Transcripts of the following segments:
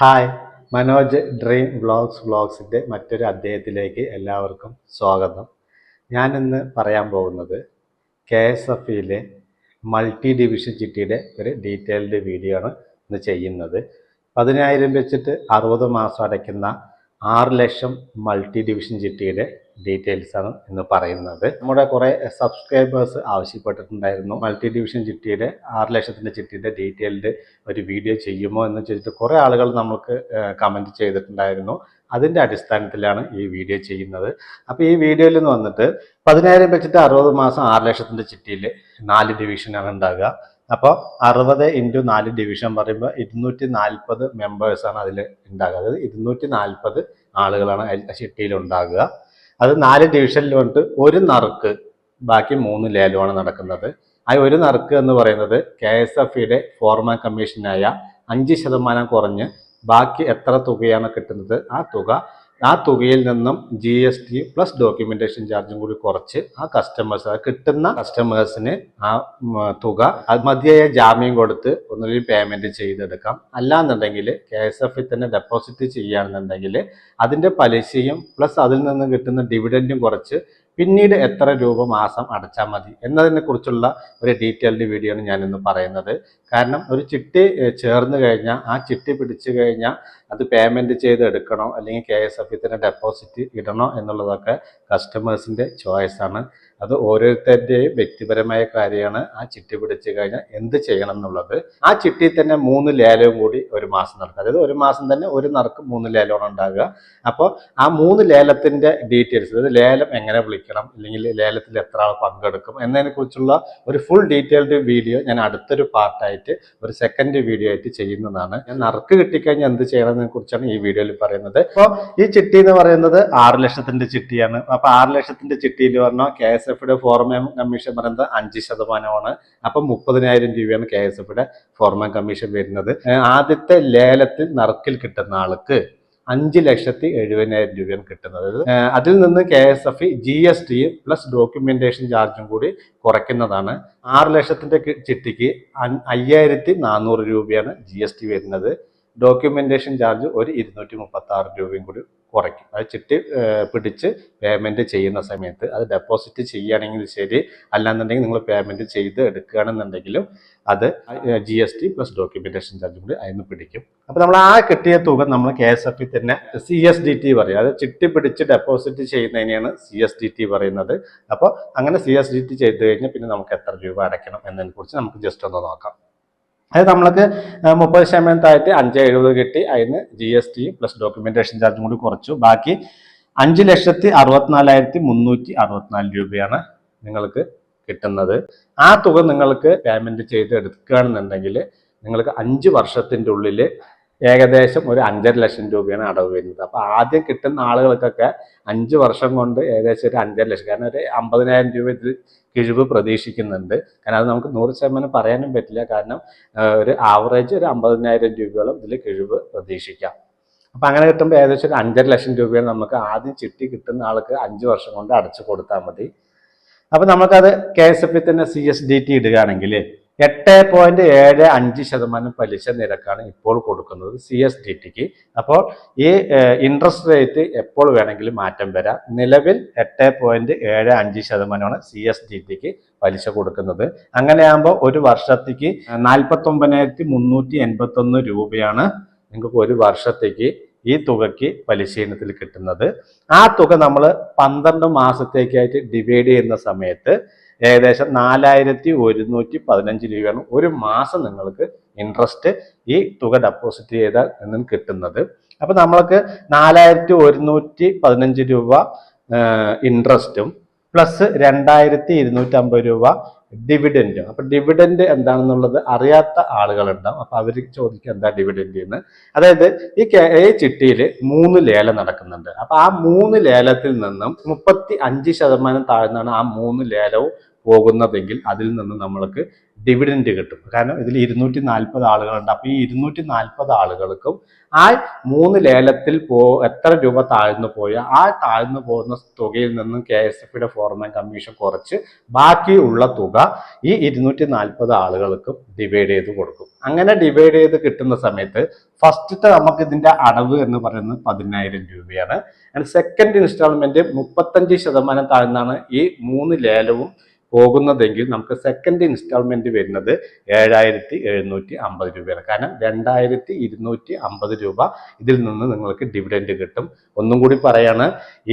Hi Manoj dream vlogs വ്ളോഗ്സിന്റെ മറ്റൊരു അധ്യായത്തിലേക്ക് എല്ലാവർക്കും സ്വാഗതം. ഞാനിന്ന് പറയാൻ പോകുന്നത് കെ എസ് എഫ് ഇയിലെ മൾട്ടി ഡിവിഷൻ ചിട്ടിയുടെ ഒരു ഡീറ്റെയിൽഡ് വീഡിയോ ആണ് ഇന്ന് ചെയ്യുന്നത്. പതിനായിരം വെച്ചിട്ട് അറുപത് മാസം അടയ്ക്കുന്ന ആറ് ലക്ഷം മൾട്ടി ഡിവിഷൻ ചിട്ടിയുടെ ഡീറ്റെയിൽസ് ആണ് എന്ന് പറയുന്നത്. നമ്മുടെ കുറേ സബ്സ്ക്രൈബേഴ്സ് ആവശ്യപ്പെട്ടിട്ടുണ്ടായിരുന്നു. മൾട്ടി ഡിവിഷൻ ചിട്ടിയുടെ ആറ് ലക്ഷത്തിന്റെ ചിട്ടിയുടെ ഡീറ്റെയിൽഡ് ഒരു വീഡിയോ ചെയ്യുമോ എന്ന് ചോദിച്ചിട്ട് കുറേ ആളുകൾ നമുക്ക് കമന്റ് ചെയ്തിട്ടുണ്ടായിരുന്നു. അതിന്റെ അടിസ്ഥാനത്തിലാണ് ഈ വീഡിയോ ചെയ്യുന്നത്. അപ്പോൾ ഈ വീഡിയോയിൽ നിന്ന് വന്നിട്ട് പതിനായിരം വെച്ചിട്ട് അറുപത് മാസം ആറ് ലക്ഷത്തിന്റെ ചിട്ടിയിൽ നാല് ഡിവിഷനാണ് ഉണ്ടാകുക അപ്പോൾ അറുപത് ഇന്റു നാല് ഡിവിഷൻ പറയുമ്പോൾ ഇരുന്നൂറ്റി നാൽപ്പത് മെമ്പേഴ്സാണ് അതിൽ ഉണ്ടാകുക. അതായത് ഇരുന്നൂറ്റി നാൽപ്പത് ആളുകളാണ് ചിട്ടിയിൽ ഉണ്ടാകുക. അത് നാല് ഡിവിഷനിൽ വന്നിട്ട് ഒരു നറുക്ക് ബാക്കി മൂന്ന് ലേലമാണ് നടക്കുന്നത്. ആ ഒരു നറുക്ക് എന്ന് പറയുന്നത് കെ എസ് എഫ് ഇയുടെ ഫോർമാൻ കമ്മീഷനായ അഞ്ച് ശതമാനം കുറഞ്ഞ് ബാക്കി എത്ര തുകയാണ് കിട്ടുന്നത്? ആ തുക ആ തുകയിൽ നിന്നും G S T plus documentation ചാർജും കൂടി കുറച്ച് ആ കസ്റ്റമേഴ്സ് കിട്ടുന്ന കസ്റ്റമേഴ്സിന് ആ തുക അത് മതിയായ ജാമ്യം കൊടുത്ത് ഒന്നുകിൽ പേയ്മെന്റ് ചെയ്തെടുക്കാം. അല്ലാന്നുണ്ടെങ്കിൽ കെ എസ് എഫിൽ തന്നെ ഡെപ്പോസിറ്റ് ചെയ്യുകയാണെന്നുണ്ടെങ്കിൽ അതിന്റെ പലിശയും പ്ലസ് അതിൽ നിന്ന് കിട്ടുന്ന ഡിവിഡന്റും കുറച്ച് പിന്നീട് എത്ര രൂപ മാസം അടച്ചാൽ മതി എന്നതിനെ കുറിച്ചുള്ള ഒരു ഡീറ്റെയിൽഡ് വീഡിയോ ആണ് ഞാനിന്ന് പറയുന്നത്. കാരണം ഒരു ചിട്ടി ചേർന്ന് കഴിഞ്ഞാൽ ആ ചിട്ടി പിടിച്ചു കഴിഞ്ഞാൽ അത് പേയ്മെന്റ് ചെയ്ത് എടുക്കണോ അല്ലെങ്കിൽ കെ എസ് എഫ് ഡെപ്പോസിറ്റ് ഇടണോ എന്നുള്ളതൊക്കെ കസ്റ്റമേഴ്സിന്റെ ചോയ്സാണ് അത് ഓരോരുത്തരുടെയും വ്യക്തിപരമായ കാര്യമാണ് ആ ചിട്ടി പിടിച്ചു കഴിഞ്ഞാൽ എന്ത് ചെയ്യണം എന്നുള്ളത്. ആ ചിട്ടി തന്നെ മൂന്ന് ലേലവും കൂടി ഒരു മാസം നടക്കും. അതായത് ഒരു മാസം തന്നെ ഒരു നറുക്ക് മൂന്ന് ലേലമാണ് ഉണ്ടാകുക. അപ്പോൾ ആ മൂന്ന് ലേലത്തിന്റെ ഡീറ്റെയിൽസ് അതായത് ലേലം എങ്ങനെ വിളിക്കണം അല്ലെങ്കിൽ ലേലത്തിൽ എത്ര ആൾ പങ്കെടുക്കും എന്നതിനെ കുറിച്ചുള്ള ഒരു ഫുൾ ഡീറ്റെയിൽഡ് വീഡിയോ ഞാൻ അടുത്തൊരു പാർട്ടായിട്ട് ഒരു സെക്കൻഡ് വീഡിയോ ആയിട്ട് ചെയ്യുന്നതാണ്. ഞാൻ നറുക്ക് കിട്ടിക്കഴിഞ്ഞാൽ എന്ത് ചെയ്യണമെന്നതിനെ കുറിച്ചാണ് ഈ വീഡിയോയിൽ പറയുന്നത്. അപ്പോൾ ഈ ചിട്ടി എന്ന് പറയുന്നത് ആറ് ലക്ഷത്തിന്റെ ചിട്ടിയാണ്. അപ്പോൾ ആറ് ലക്ഷത്തിന്റെ ചിട്ടിയിൽ പറഞ്ഞാൽ കെ എസ് എഫിയുടെ ഫോർമാൻ കമ്മീഷൻ പറയുന്നത് അഞ്ച് ശതമാനമാണ്. അപ്പം മുപ്പതിനായിരം രൂപയാണ് കെ എസ് എഫിയുടെ ഫോർമാൻ കമ്മീഷൻ വരുന്നത്. ആദ്യത്തെ ലേലത്തിൽ നറുക്കിൽ കിട്ടുന്ന ആൾക്ക് അഞ്ച് ലക്ഷത്തി എഴുപതിനായിരം രൂപയാണ് കിട്ടുന്നത്. അതിൽ നിന്ന് K S F G S T plus documentation ചാർജും കൂടി കുറയ്ക്കുന്നതാണ്. ആറ് ലക്ഷത്തിന്റെ ചിട്ടിക്ക് അയ്യായിരത്തി നാനൂറ് രൂപയാണ് ജി എസ് ടി വരുന്നത്. ഡോക്യുമെന്റേഷൻ ചാർജ് ഒരു ഇരുന്നൂറ്റി മുപ്പത്തി ആറ് രൂപയും കൂടി കുറയ്ക്കും. അത് ചിട്ടി പിടിച്ച് പേയ്മെന്റ് ചെയ്യുന്ന സമയത്ത് അത് ഡെപ്പോസിറ്റ് ചെയ്യുകയാണെങ്കിൽ ശരി. അല്ലാന്നുണ്ടെങ്കിൽ നിങ്ങൾ പേയ്മെന്റ് ചെയ്ത് എടുക്കുകയാണെന്നുണ്ടെങ്കിലും അത് G S T plus documentation ചാർജും കൂടി അതിന് പിടിക്കും. അപ്പോൾ നമ്മൾ ആ കിട്ടിയ തുക നമ്മൾ കെ എസ് എഫ് തന്നെ സി എസ് ഡി ടി പറയും. അത് ചിട്ടി പിടിച്ച് ഡെപ്പോസിറ്റ് ചെയ്യുന്നതിനെയാണ് സി എസ് ഡി ടി പറയുന്നത്. അപ്പോൾ അങ്ങനെ സി എസ് ഡി ടി ചെയ്ത് കഴിഞ്ഞാൽ പിന്നെ നമുക്ക് എത്ര രൂപ അടയ്ക്കണം എന്നതിനെ കുറിച്ച് നമുക്ക് ജസ്റ്റ് ഒന്ന് നോക്കാം. അത് നമ്മൾക്ക് മുപ്പത് ശതമാനം താഴ്ത്തി അഞ്ച് എഴുപത് കിട്ടി അതിന് G S T plus documentation ചാർജും കൂടി കുറച്ചു. ബാക്കി അഞ്ച് ലക്ഷത്തി അറുപത്തിനാലായിരത്തി മുന്നൂറ്റി അറുപത്തിനാല് രൂപയാണ് നിങ്ങൾക്ക് കിട്ടുന്നത്. ആ തുക നിങ്ങൾക്ക് പേയ്മെന്റ് ചെയ്ത് എടുക്കുകയാണെന്നുണ്ടെങ്കിൽ നിങ്ങൾക്ക് അഞ്ച് വർഷത്തിന്റെ ഉള്ളിൽ ഏകദേശം ഒരു അഞ്ചര ലക്ഷം രൂപയാണ് അടവ് വരുന്നത്. അപ്പോൾ ആദ്യം കിട്ടുന്ന ആളുകൾക്കൊക്കെ അഞ്ച് വർഷം കൊണ്ട് ഏകദേശം ഒരു അഞ്ചര ലക്ഷം കാരണം ഒരു അമ്പതിനായിരം രൂപ ഇതിൽ കിഴിവ് പ്രതീക്ഷിക്കുന്നുണ്ട്. കാരണം അത് നമുക്ക് നൂറ് ശതമാനം പറയാനും പറ്റില്ല. കാരണം ഒരു ആവറേജ് ഒരു അമ്പതിനായിരം രൂപയോളം ഇതിൽ കിഴിവ് പ്രതീക്ഷിക്കാം. അപ്പം അങ്ങനെ കിട്ടുമ്പോൾ ഏകദേശം ഒരു അഞ്ചര ലക്ഷം രൂപയാണ് നമുക്ക് ആദ്യം ചിട്ടി കിട്ടുന്ന ആൾക്ക് അഞ്ച് വർഷം കൊണ്ട് അടച്ചു കൊടുത്താൽ മതി. അപ്പം നമുക്കത് കെ എസ് എഫ് തന്നെ സി എസ് ഡി ടി ഇടുകയാണെങ്കിൽ എട്ട് പോയിന്റ് ഏഴ് അഞ്ച് ശതമാനം പലിശ നിരക്കാണ് ഇപ്പോൾ കൊടുക്കുന്നത് സി എസ് ഡി ടിക്ക്. അപ്പോൾ ഈ ഇൻട്രസ്റ്റ് റേറ്റ് എപ്പോൾ വേണമെങ്കിലും മാറ്റം വരാം. നിലവിൽ എട്ട് പോയിന്റ് ഏഴ് അഞ്ച് ശതമാനമാണ് സി എസ് ഡി ടിക്ക് പലിശ കൊടുക്കുന്നത്. അങ്ങനെയാകുമ്പോൾ ഒരു വർഷത്തേക്ക് നാൽപ്പത്തി ഒമ്പതിനായിരത്തി മുന്നൂറ്റി എൺപത്തി ഒന്ന് രൂപയാണ് നിങ്ങൾക്ക് ഒരു വർഷത്തേക്ക് ഈ തുകയ്ക്ക് പലിശീനത്തിൽ കിട്ടുന്നത്. ആ തുക നമ്മൾ പന്ത്രണ്ട് മാസത്തേക്കായിട്ട് ഡിവൈഡ് ചെയ്യുന്ന സമയത്ത് ഏകദേശം നാലായിരത്തി ഒരുന്നൂറ്റി പതിനഞ്ച് രൂപയാണ് ഒരു മാസം നിങ്ങൾക്ക് ഇൻട്രസ്റ്റ് ഈ തുക ഡെപ്പോസിറ്റ് ചെയ്താൽ നിന്നും കിട്ടുന്നത്. അപ്പൊ നമ്മൾക്ക് നാലായിരത്തി ഒരുന്നൂറ്റി പതിനഞ്ച് രൂപ ഇൻട്രസ്റ്റും പ്ലസ് രണ്ടായിരത്തി ഇരുന്നൂറ്റി അമ്പത് രൂപ ഡിവിഡൻഡ് അപ്പൊ ഡിവിഡൻഡ് എന്താണെന്നുള്ളത് അറിയാത്ത ആളുകളുണ്ടാവും. അപ്പൊ അവർ ചോദിക്കുക എന്താ ഡിവിഡൻഡ് എന്ന്. അതായത് ഈ ഈ ചിട്ടിയിൽ മൂന്ന് ലേലം നടക്കുന്നുണ്ട്. അപ്പൊ ആ മൂന്ന് ലേലത്തിൽ നിന്നും മുപ്പത്തി അഞ്ച് ശതമാനം താഴ്ന്നാണ് ആ മൂന്ന് ലേലവും പോകുന്നതെങ്കിൽ അതിൽ നിന്ന് നമ്മൾക്ക് ഡിവിഡൻഡ് കിട്ടും. കാരണം ഇതിൽ ഇരുന്നൂറ്റി നാൽപ്പത് ആളുകളുണ്ട്. അപ്പോൾ ഈ ഇരുന്നൂറ്റി നാൽപ്പത് ആളുകൾക്കും ആ മൂന്ന് ലേലത്തിൽ പോ എത്ര രൂപ താഴ്ന്നു പോയ ആ താഴ്ന്നു പോകുന്ന തുകയിൽ നിന്നും കെ എസ് എഫ് യുടെ ഫോർമാൻ കമ്മീഷൻ കുറച്ച് ബാക്കിയുള്ള തുക ഈ ഇരുന്നൂറ്റി നാൽപ്പത് ആളുകൾക്കും ഡിവൈഡ് ചെയ്ത് കൊടുക്കും. അങ്ങനെ ഡിവൈഡ് ചെയ്ത് കിട്ടുന്ന സമയത്ത് ഫസ്റ്റത്തെ നമുക്ക് ഇതിന്റെ അടവ് എന്ന് പറയുന്നത് പതിനായിരം രൂപയാണ്. ആൻഡ് സെക്കൻഡ് ഇൻസ്റ്റാൾമെന്റ് മുപ്പത്തഞ്ച് ശതമാനം താഴ്ന്നാണ് ഈ മൂന്ന് ലേലവും പോകുന്നതെങ്കിൽ നമുക്ക് സെക്കൻഡ് ഇൻസ്റ്റാൾമെന്റ് വരുന്നത് ഏഴായിരത്തി എഴുന്നൂറ്റി അമ്പത് രൂപയാണ്. കാരണം രണ്ടായിരത്തി ഇരുന്നൂറ്റി അമ്പത് രൂപ ഇതിൽ നിന്ന് നിങ്ങൾക്ക് ഡിവിഡൻഡ് കിട്ടും. ഒന്നും കൂടി പറയാണ്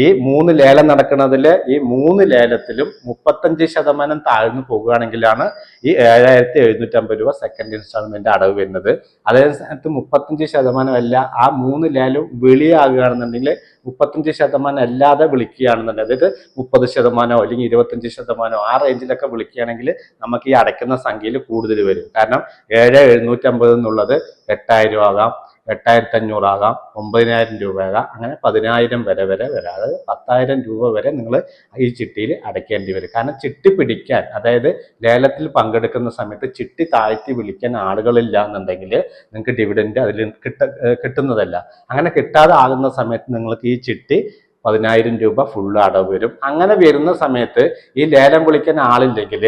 ഈ മൂന്ന് ലേലം നടക്കുന്നതിൽ ഈ മൂന്ന് ലേലത്തിലും മുപ്പത്തഞ്ച് ശതമാനം താഴ്ന്നു പോകുകയാണെങ്കിലാണ് ഈ ഏഴായിരത്തി എഴുന്നൂറ്റി അമ്പത് രൂപ സെക്കൻഡ് ഇൻസ്റ്റാൾമെന്റ് അടവ് വരുന്നത്. അതേ സ്ഥാനത്ത് മുപ്പത്തഞ്ച് ശതമാനം അല്ല ആ മൂന്ന് ലേലം വെളിയാകുകയാണെന്നുണ്ടെങ്കിൽ മുപ്പത്തഞ്ച് ശതമാനം അല്ലാതെ വിളിക്കുകയാണെന്നുണ്ടെങ്കിൽ അതായത് മുപ്പത് ശതമാനമോ അല്ലെങ്കിൽ ഇരുപത്തഞ്ച് ശതമാനമോ ആ റേഞ്ചിലൊക്കെ വിളിക്കുകയാണെങ്കിൽ നമുക്ക് ഈ അടയ്ക്കുന്ന സംഖ്യയിൽ കൂടുതൽ വരും. കാരണം ഏഴ് എഴുന്നൂറ്റമ്പത് എന്നുള്ളത് എട്ടായിരം ആകാം. എട്ടായിരത്തി അഞ്ഞൂറാകാം ഒമ്പതിനായിരം രൂപ ആകാം അങ്ങനെ പതിനായിരം വരെ വരെ വരാം. അതായത് പത്തായിരം രൂപ വരെ നിങ്ങൾ ഈ ചിട്ടിയിൽ അടയ്ക്കേണ്ടി വരും. കാരണം ചിട്ടി പിടിക്കാൻ അതായത് ലേലത്തിൽ പങ്കെടുക്കുന്ന സമയത്ത് ചിട്ടി താഴ്ത്തി വിളിക്കാൻ ആളുകളില്ല എന്നുണ്ടെങ്കിൽ നിങ്ങൾക്ക് ഡിവിഡൻഡ് അതിൽ കിട്ട കിട്ടുന്നതല്ല. അങ്ങനെ കിട്ടാതെ ആകുന്ന സമയത്ത് നിങ്ങൾക്ക് ഈ ചിട്ടി പതിനായിരം രൂപ ഫുള്ള് അടവ് വരും. അങ്ങനെ വരുന്ന സമയത്ത് ഈ ലേലം വിളിക്കാൻ ആളില്ലെങ്കിൽ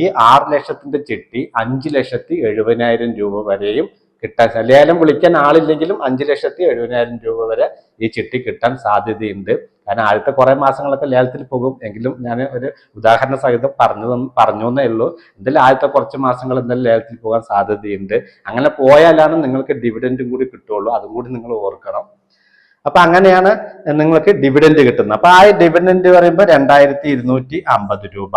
ഈ ആറ് ലക്ഷത്തിന്റെ ചിട്ടി അഞ്ച് ലക്ഷത്തി എഴുപതിനായിരം രൂപ വരെയും കിട്ടാൻ ലേലം വിളിക്കാൻ ആളില്ലെങ്കിലും അഞ്ച് ലക്ഷത്തി എഴുപതിനായിരം രൂപ വരെ ഈ ചിട്ടി കിട്ടാൻ സാധ്യതയുണ്ട്. കാരണം ആദ്യത്തെ കുറേ മാസങ്ങളൊക്കെ ലേലത്തിൽ പോകും. എങ്കിലും ഞാൻ ഒരു ഉദാഹരണ സഹിതം പറഞ്ഞു പറഞ്ഞു എന്നേ ഉള്ളൂ. എന്തായാലും ആദ്യത്തെ കുറച്ച് മാസങ്ങൾ എന്തായാലും ലേലത്തിൽ പോകാൻ സാധ്യതയുണ്ട്. അങ്ങനെ പോയാലാണ് നിങ്ങൾക്ക് ഡിവിഡൻഡും കൂടി കിട്ടുള്ളൂ അതും കൂടി നിങ്ങൾ ഓർക്കണം. അപ്പൊ അങ്ങനെയാണ് നിങ്ങൾക്ക് ഡിവിഡൻഡ് കിട്ടുന്നത്. അപ്പൊ ആ ഡിവിഡൻഡ് പറയുമ്പോൾ രണ്ടായിരത്തി ഇരുന്നൂറ്റി അമ്പത് രൂപ.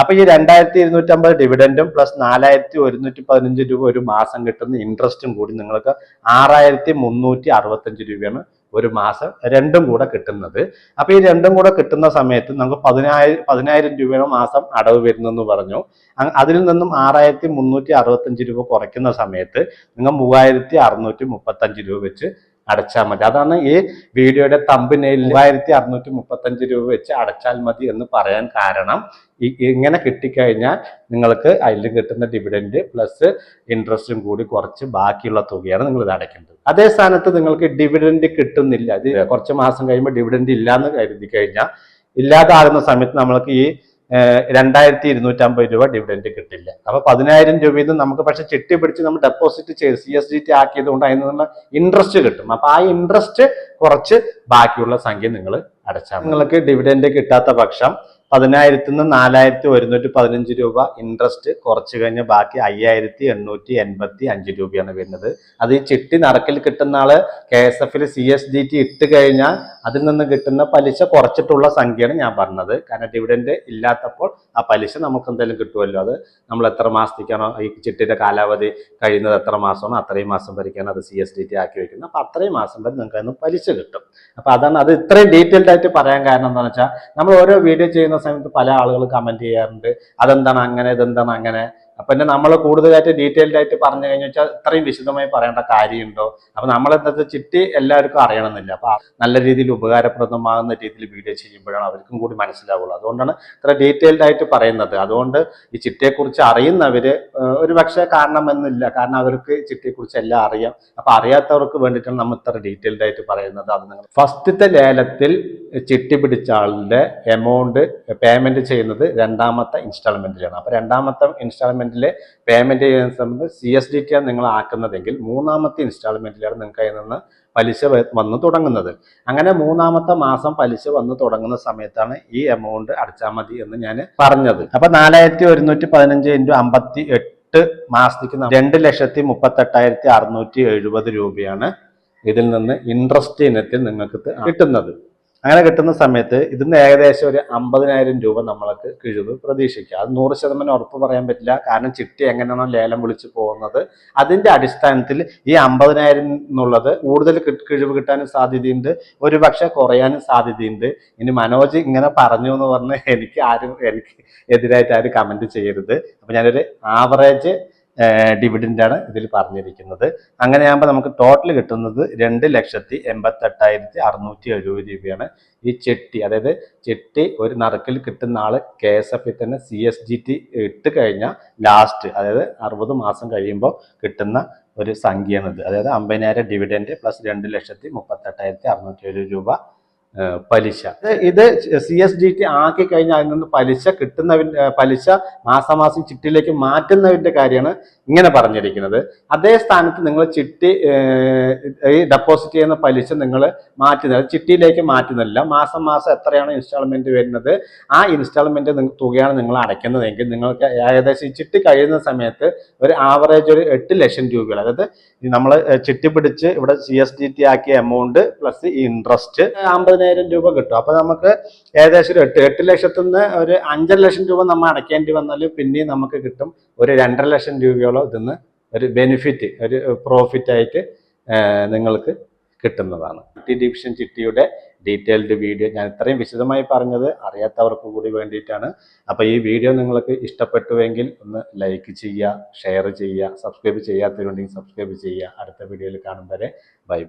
അപ്പൊ ഈ രണ്ടായിരത്തി ഇരുന്നൂറ്റി അമ്പത് ഡിവിഡൻഡും പ്ലസ് നാലായിരത്തി ഒരുന്നൂറ്റി പതിനഞ്ച് രൂപ ഒരു മാസം കിട്ടുന്ന ഇൻട്രസ്റ്റും കൂടി നിങ്ങൾക്ക് ആറായിരത്തി മുന്നൂറ്റി അറുപത്തഞ്ച് രൂപയാണ് ഒരു മാസം രണ്ടും കൂടെ കിട്ടുന്നത്. അപ്പൊ ഈ രണ്ടും കൂടെ കിട്ടുന്ന സമയത്ത് നമുക്ക് പതിനായിരം പതിനായിരം രൂപയുടെ മാസം അടവ് വരുന്നെന്ന് പറഞ്ഞു. അതിൽ നിന്നും ആറായിരത്തി മുന്നൂറ്റി അറുപത്തഞ്ച് രൂപ കുറയ്ക്കുന്ന സമയത്ത് നിങ്ങൾ മൂവായിരത്തി അറുന്നൂറ്റി മുപ്പത്തഞ്ച് രൂപ വെച്ച് അടച്ചാൽ മതി. അതാണ് ഈ വീഡിയോയുടെ തമ്പിനയിൽ മൂവായിരത്തി അറുന്നൂറ്റി മുപ്പത്തഞ്ച് രൂപ വെച്ച് അടച്ചാൽ മതി എന്ന് പറയാൻ കാരണം ഇങ്ങനെ കിട്ടിക്കഴിഞ്ഞാൽ നിങ്ങൾക്ക് അതിൽ കിട്ടുന്ന ഡിവിഡൻഡ് പ്ലസ് ഇൻട്രസ്റ്റും കൂടി കുറച്ച് ബാക്കിയുള്ള തുകയാണ് നിങ്ങൾ ഇത് അടയ്ക്കേണ്ടത്. അതേ സ്ഥാനത്ത് നിങ്ങൾക്ക് ഡിവിഡൻഡ് കിട്ടുന്നില്ല. അത് കുറച്ച് മാസം കഴിയുമ്പോൾ ഡിവിഡൻഡ് ഇല്ലാന്ന് കരുതി കഴിഞ്ഞാൽ ഇല്ലാതാകുന്ന സമയത്ത് നമ്മൾക്ക് ഈ രണ്ടായിരത്തി ഇരുന്നൂറ്റമ്പത് രൂപ ഡിവിഡൻഡ് കിട്ടില്ല. അപ്പൊ പതിനായിരം രൂപയിൽ നിന്ന് നമുക്ക് പക്ഷെ ചിട്ടി പിടിച്ച് നമ്മൾ ഡെപ്പോസിറ്റ് ചെയ്ത് സി എസ് ഡി ടി ആക്കിയത് കൊണ്ട് അതിൽ നിന്നുള്ള ഇൻട്രസ്റ്റ് കിട്ടും. അപ്പൊ ആ ഇൻട്രസ്റ്റ് കുറച്ച് ബാക്കിയുള്ള സംഖ്യ നിങ്ങൾ അടച്ചാൽ നിങ്ങൾക്ക് ഡിവിഡൻഡ് കിട്ടാത്ത പക്ഷം പതിനായിരത്തി നിന്ന് നാലായിരത്തി ഒരുന്നൂറ്റി പതിനഞ്ച് രൂപ ഇൻട്രസ്റ്റ് കുറച്ച് കഴിഞ്ഞ് ബാക്കി അയ്യായിരത്തി എണ്ണൂറ്റി എൺപത്തി അഞ്ച് രൂപയാണ് വരുന്നത്. അത് ഈ ചിട്ടി നടക്കിൽ കിട്ടുന്ന ആൾ കെ എസ് എഫിൽ സി എസ് ഡി ടി ഇട്ട് കഴിഞ്ഞാൽ അതിൽ നിന്ന് കിട്ടുന്ന പലിശ കുറച്ചിട്ടുള്ള സംഖ്യയാണ് ഞാൻ പറഞ്ഞത്. കാരണം ഡിവിഡൻഡ് ഇല്ലാത്തപ്പോൾ ആ പലിശ നമുക്ക് എന്തെങ്കിലും കിട്ടുമല്ലോ അത് നമ്മൾ എത്ര മാസത്തേക്കാണോ ഈ ചിട്ടിയുടെ കാലാവധി കഴിയുന്നത് എത്ര മാസമാണോ അത്രയും മാസം വരയ്ക്കാണ് അത് സി എസ് ഡി ടി ആക്കി വെക്കുന്നത്. അപ്പം അത്രയും മാസം വരെ നിങ്ങൾക്ക് അതിന് പലിശ കിട്ടും. അപ്പം അതാണ് അത് ഇത്രയും ഡീറ്റെയിൽഡ് ആയിട്ട് പറയാൻ കാരണം എന്താണെന്ന് വെച്ചാൽ നമ്മൾ ഓരോ വീഡിയോ ചെയ്യുന്ന സമയത്ത് പല ആളുകൾ കമന്റ് ചെയ്യാറുണ്ട്. അതെന്താണ് അങ്ങനെ ഇതെന്താണ് അങ്ങനെ? അപ്പൊ എന്നെ നമ്മൾ കൂടുതലായിട്ട് ഡീറ്റെയിൽഡ് ആയിട്ട് പറഞ്ഞു കഴിഞ്ഞു വെച്ചാൽ ഇത്രയും വിശദമായി പറയേണ്ട കാര്യമുണ്ടോ? അപ്പൊ നമ്മൾ എന്താ ചിട്ടി എല്ലാവർക്കും അറിയണമെന്നില്ല. അപ്പൊ നല്ല രീതിയിൽ ഉപകാരപ്രദമാകുന്ന രീതിയിൽ വീഡിയോ ചെയ്യുമ്പോഴാണ് അവർക്കും കൂടി മനസ്സിലാവുള്ളൂ. അതുകൊണ്ടാണ് ഇത്ര ഡീറ്റെയിൽഡ് ആയിട്ട് പറയുന്നത്. അതുകൊണ്ട് ഈ ചിട്ടിയെക്കുറിച്ച് അറിയുന്നവര് ഒരു പക്ഷേ കാരണമെന്നില്ല. കാരണം അവർക്ക് ചിട്ടിയെക്കുറിച്ച് എല്ലാം അറിയാം. അപ്പൊ അറിയാത്തവർക്ക് വേണ്ടിയിട്ടാണ് നമ്മൾ ഇത്ര ഡീറ്റെയിൽഡ് ആയിട്ട് പറയുന്നത്. അത് നിങ്ങൾ ഫസ്റ്റത്തെ ലേലത്തിൽ ചിട്ടി പിടിച്ച ആളുടെ എമൗണ്ട് പേയ്മെന്റ് ചെയ്യുന്നത് രണ്ടാമത്തെ ഇൻസ്റ്റാൾമെന്റിലാണ് അപ്പൊ രണ്ടാമത്തെ ഇൻസ്റ്റാൾമെന്റിൽ പേയ്മെന്റ് ചെയ്യുന്ന സമയത്ത് സി എസ് ഡി ടി ആണ് നിങ്ങൾ ആക്കുന്നതെങ്കിൽ മൂന്നാമത്തെ ഇൻസ്റ്റാൾമെന്റിലാണ് നിങ്ങൾക്ക് അതിൽ നിന്ന് പലിശ വന്ന് തുടങ്ങുന്നത്. അങ്ങനെ മൂന്നാമത്തെ മാസം പലിശ വന്ന് തുടങ്ങുന്ന സമയത്താണ് ഈ എമൗണ്ട് അടച്ചാൽ മതി എന്ന് ഞാൻ പറഞ്ഞത്. അപ്പൊ നാലായിരത്തി ഒരുന്നൂറ്റി പതിനഞ്ച് ഇന്റു അമ്പത്തി എട്ട് മാസത്തേക്ക് രണ്ട് ലക്ഷത്തി മുപ്പത്തെട്ടായിരത്തി അറുന്നൂറ്റി എഴുപത് രൂപയാണ് ഇതിൽ നിന്ന് ഇൻട്രസ്റ്റ് ഇനത്തിൽ നിങ്ങൾക്ക് കിട്ടുന്നത്. അങ്ങനെ കിട്ടുന്ന സമയത്ത് ഇതിന് ഏകദേശം ഒരു അമ്പതിനായിരം രൂപ നമ്മൾക്ക് കിഴിവ് പ്രതീക്ഷിക്കാം. അത് നൂറ് ശതമാനം ഉറപ്പ് പറയാൻ പറ്റില്ല. കാരണം ചിട്ടി എങ്ങനെയാണോ ലേലം വിളിച്ച് പോകുന്നത്. അതിന്റെ അടിസ്ഥാനത്തിൽ ഈ അമ്പതിനായിരം എന്നുള്ളത് കൂടുതൽ കിഴിവ് കിട്ടാനും സാധ്യതയുണ്ട്. ഒരു പക്ഷെ കുറയാനും സാധ്യതയുണ്ട്. ഇനി മനോജ് ഇങ്ങനെ പറഞ്ഞു എന്ന് പറഞ്ഞ് എനിക്ക് ആരും എനിക്ക് എതിരായിട്ട് ആരും കമന്റ് ചെയ്യരുത്. അപ്പൊ ഞാനൊരു ആവറേജ് ഡിവിഡന്റാണ് ഇതിൽ പറഞ്ഞിരിക്കുന്നത്. അങ്ങനെയാകുമ്പോൾ നമുക്ക് ടോട്ടൽ കിട്ടുന്നത് രണ്ട് ലക്ഷത്തി എൺപത്തെട്ടായിരത്തി അറുന്നൂറ്റി എഴുപത് രൂപയാണ്. ഈ ചെട്ടി അതായത് ചെട്ടി ഒരു നറുക്കിൽ കിട്ടുന്ന ആൾ കെ എസ് എഫിൽ തന്നെ സി എസ് ജി ടി ഇട്ട് കഴിഞ്ഞാൽ ലാസ്റ്റ് അതായത് അറുപത് മാസം കഴിയുമ്പോൾ കിട്ടുന്ന ഒരു സംഖ്യയാണിത് അതായത് അമ്പതിനായിരം ഡിവിഡന്റ് പ്ലസ് രണ്ട് ലക്ഷത്തി മുപ്പത്തെട്ടായിരത്തി അറുന്നൂറ്റി എഴുപത് രൂപ പലിശ. ഇത് സി എസ് ഡി ടി ആക്കി കഴിഞ്ഞാൽ അതിൽ നിന്ന് പലിശ കിട്ടുന്നവന്റെ പലിശ മാസമാസം ചിട്ടിയിലേക്ക് മാറ്റുന്നതിന്റെ കാര്യമാണ് ഇങ്ങനെ പറഞ്ഞിരിക്കുന്നത്. അതേ സ്ഥാനത്ത് നിങ്ങൾ ചിട്ടി ഈ ഡെപ്പോസിറ്റ് ചെയ്യുന്ന പലിശ നിങ്ങൾ മാറ്റുന്നില്ല. ചിട്ടിയിലേക്ക് മാറ്റുന്നില്ല. മാസം മാസം എത്രയാണ് ഇൻസ്റ്റാൾമെന്റ് വരുന്നത്? ആ ഇൻസ്റ്റാൾമെന്റ് തുകയാണ് നിങ്ങൾ അടയ്ക്കുന്നതെങ്കിൽ നിങ്ങൾക്ക് ഏകദേശം ഈ ചിട്ടി കഴിയുന്ന സമയത്ത് ഒരു ആവറേജ് ഒരു എട്ട് ലക്ഷം രൂപയാണ്. അതായത് നമ്മൾ ചിട്ടി പിടിച്ച് ഇവിടെ സി എസ് ഡി ടി ആക്കിയ എമൗണ്ട് പ്ലസ് ഇൻട്രസ്റ്റ് അമ്പതിനായിരം രൂപ കിട്ടും. അപ്പൊ നമുക്ക് ഏകദേശം ഒരു എട്ട് എട്ട് ലക്ഷത്തിൽ നിന്ന് ഒരു അഞ്ചര ലക്ഷം രൂപ നമ്മൾ അടയ്ക്കേണ്ടി വന്നാൽ പിന്നെയും നമുക്ക് കിട്ടും ഒരു രണ്ടര ലക്ഷം രൂപയോളം ഇതിന്ന് ഒരു ബെനിഫിറ്റ് ഒരു പ്രോഫിറ്റ് ആയിട്ട് നിങ്ങൾക്ക് കിട്ടുന്നതാണ്. ടി ഡിവിഷൻ ചിട്ടിയുടെ ഡീറ്റെയിൽഡ് വീഡിയോ ഞാൻ ഇത്രയും വിശദമായി പറഞ്ഞത് അറിയാത്തവർക്ക് കൂടി വേണ്ടിയിട്ടാണ്. അപ്പോൾ ഈ വീഡിയോ നിങ്ങൾക്ക് ഇഷ്ടപ്പെട്ടുവെങ്കിൽ ഒന്ന് ലൈക്ക് ചെയ്യുക ഷെയർ ചെയ്യുക സബ്സ്ക്രൈബ് ചെയ്യാത്തവരുണ്ടെങ്കിൽ സബ്സ്ക്രൈബ് ചെയ്യുക. അടുത്ത വീഡിയോയിൽ കാണും വരെ. ബൈ